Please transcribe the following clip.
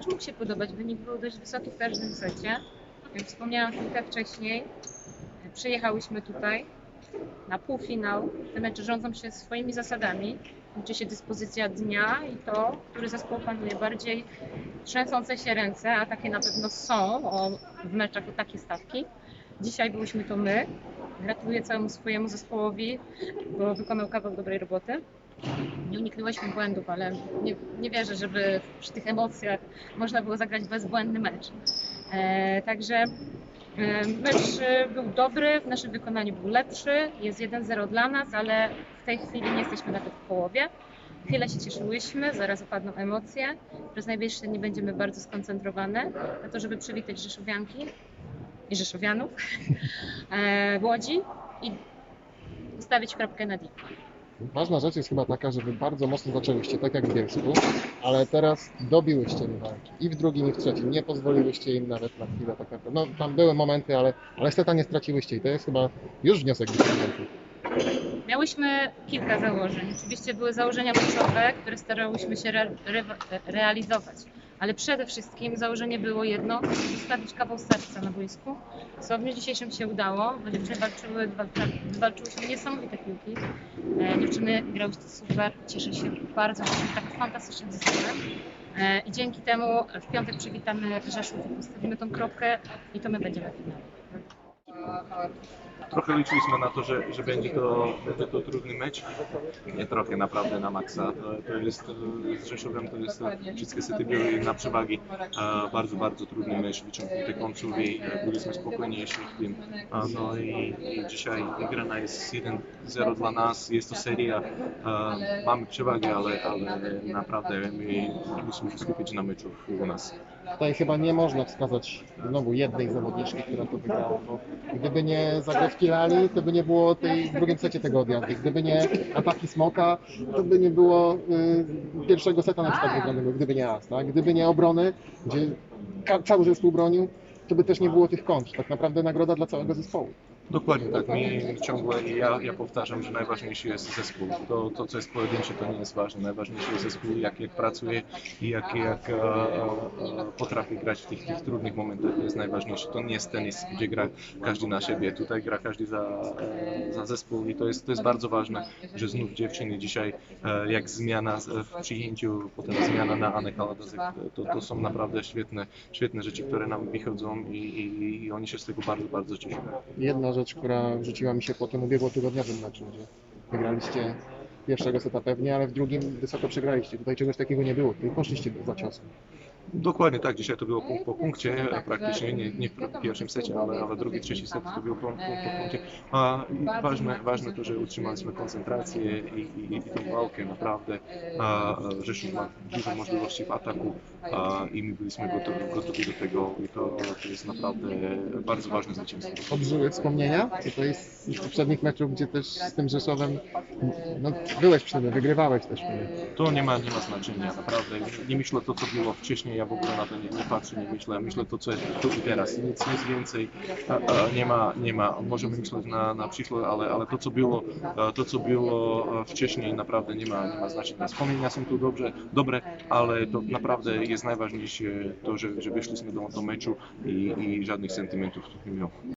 mecz mógł się podobać. Wynik był dość wysoki w każdym secie. Jak wspomniałam chwilkę wcześniej, przyjechałyśmy tutaj na półfinał. Te mecze rządzą się swoimi zasadami. Liczy się dyspozycja dnia i to, który zespół panuje bardziej trzęsące się ręce, a takie na pewno są o, w meczach o takie stawki. Dzisiaj byłyśmy to my. Gratuluję całemu swojemu zespołowi, bo wykonał kawał dobrej roboty. Nie uniknęłyśmy błędów, ale nie, nie wierzę, żeby przy tych emocjach można było zagrać bezbłędny mecz. E, także e, mecz e, był dobry, w naszym wykonaniu był lepszy, jest 1-0 dla nas, ale w tej chwili nie jesteśmy nawet w połowie. Chwilę się cieszyłyśmy, zaraz opadną emocje. Przez najbliższe dni będziemy bardzo skoncentrowane na to, żeby przywitać Rzeszowianki i Rzeszowianów e, w Łodzi i ustawić kropkę na D. Ważna rzecz jest chyba taka, że wy bardzo mocno zaczęłyście, tak jak w Bielsku, ale teraz dobiłyście rywalki. I w drugim, i w trzecim. Nie pozwoliłyście im nawet na chwilę tak naprawdę. No tam były momenty, ale, ale seta nie straciłyście i to jest chyba już wniosek wyciągnięty. Miałyśmy kilka założeń. Oczywiście były założenia meczowe, które starałyśmy się re, re, realizować. Ale przede wszystkim założenie było jedno, zostawić kawał serca na boisku. Co w dniu dzisiejszym się udało, bo dziewczyny walczyły, walczy- wywalczyłyśmy niesamowite piłki. E, dziewczyny grałyście super, cieszę się bardzo, tak fantastycznym zespołem. E, I dzięki temu w piątek przywitamy Rzeszów postawimy tą kropkę i to my będziemy w finale. Trochę liczyliśmy na to, że, że będzie, to, będzie to trudny mecz. Nie trochę, naprawdę na maksa. To, jest z Rzeszowem, to jest wszystkie sety były na przewagi. Bardzo, bardzo trudny mecz, i e, byliśmy spokojniejsi w tym. No i, i dzisiaj wygrana jest 1-0 dla nas, jest to seria. Mamy przewagę, ale, ale naprawdę my musimy się skupić na meczu u nas. Tutaj chyba nie można wskazać znowu jednej zawodniczki, która to wygrała, gdyby nie zagłówki Lali, to by nie było tej w drugim secie tego odjazdu. Gdyby nie ataki Smoka, to by nie było y, pierwszego seta na przykład wygranego, gdyby nie As, tak? Gdyby nie obrony, gdzie cały zespół bronił, to by też nie było tych kontr. Tak naprawdę nagroda dla całego zespołu. Dokładnie tak. Mi ciągle i ja, ja powtarzam, że najważniejszy jest zespół. To, to, co jest pojedyncze, to nie jest ważne. Najważniejszy jest zespół, jak, jak pracuje i jak, jak e, e, potrafi grać w tych, tych trudnych momentach. To jest najważniejsze. To nie jest tenis, gdzie gra każdy na siebie. Tutaj gra każdy za, e, za zespół i to jest, to jest bardzo ważne, że znów dziewczyny dzisiaj, jak zmiana w przyjęciu, potem zmiana na Anę to, to są naprawdę świetne, świetne rzeczy, które nam wychodzą i, i, i oni się z tego bardzo, bardzo cieszą. Jedna rzecz, która rzuciła mi się po tym ubiegłotygodniowym meczu, gdzie wygraliście pierwszego seta pewnie, ale w drugim wysoko przegraliście. Tutaj czegoś takiego nie było. Tutaj poszliście za ciosem. Dokładnie tak, dzisiaj to było punkt po punkcie e, praktycznie, nie, nie w pierwszym secie, ale, ale drugi, trzeci set to był punkt, po punkcie. A ważne, ważne to, że utrzymaliśmy koncentrację i, i, i tą walkę naprawdę. A, Rzeszów ma dużo możliwości w ataku a, i my byliśmy gotowi, gotowi do tego i to, to jest naprawdę bardzo ważne zwycięstwo. Odżyły wspomnienia tutaj z poprzednich meczów, gdzie też z tym Rzeszowem no, byłeś przy tym, wygrywałeś też. To nie ma, nie ma znaczenia, naprawdę. Nie myślę to, co było wcześniej, ja w ogóle na to nie, nie patrzę, nie myślę. Myślę to, co jest tu i teraz. Nic, nic więcej nie ma, nie ma. Możemy myśleć na, na przyszłość, ale, ale to, co było, to, co było wcześniej, naprawdę nie ma, nie ma znaczenia. Wspomnienia są tu dobrze, dobre, ale to naprawdę jest najważniejsze to, że, że wyszliśmy do, do meczu i, i żadnych sentymentów nie było.